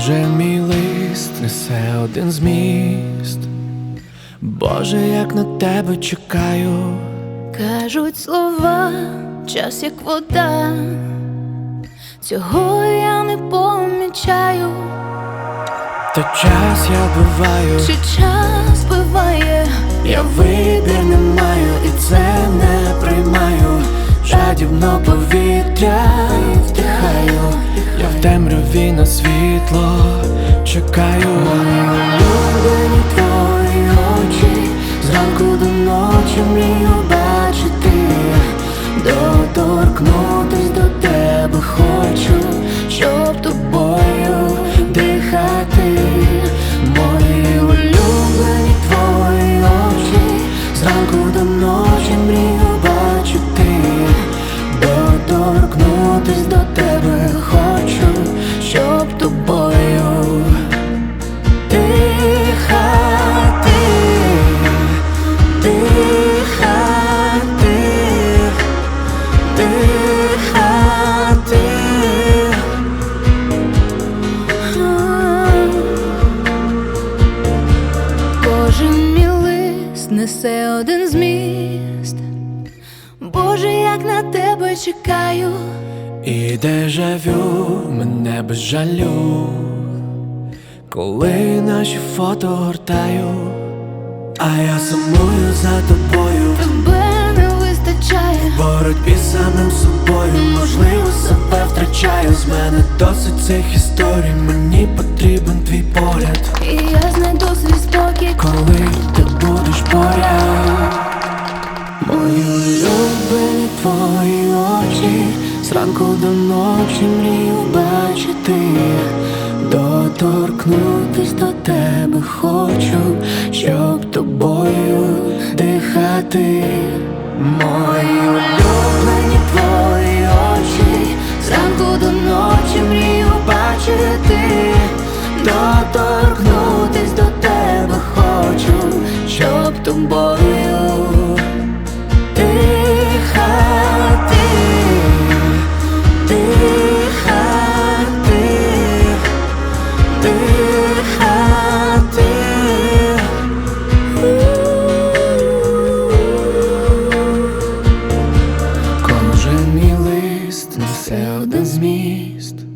Кожен мій лист несе один зміст. Боже, як на тебе чекаю. Кажуть слова, час як вода, цього я не помічаю, Та час я буваю, чи час буває, я вибір не маю, і це не приймаю. Жадібно повітря вдихаю, я в темряві на світло чекаю. Улюблені твої очі, зранку до ночі мрію бачити, доторкнутись лист несе один зміст. Боже, як на тебе чекаю, І дежавю мене без жалю, коли наші фото гортаю, а я сумую за тобою, тебе не вистачає. в боротьбі з самим собою, можливо, себе втрачаю. З мене досить цих історій, мені потрібен твій погляд, І я знайду свій спокій, коли ти мою поряд. Твої очі, зранку до ночі мрію бачити, доторкнутись до тебе хочу, щоб тобою дихати. Мої раптом болю дихати, дихати, дихати. Кожен мій лист несе один зміст.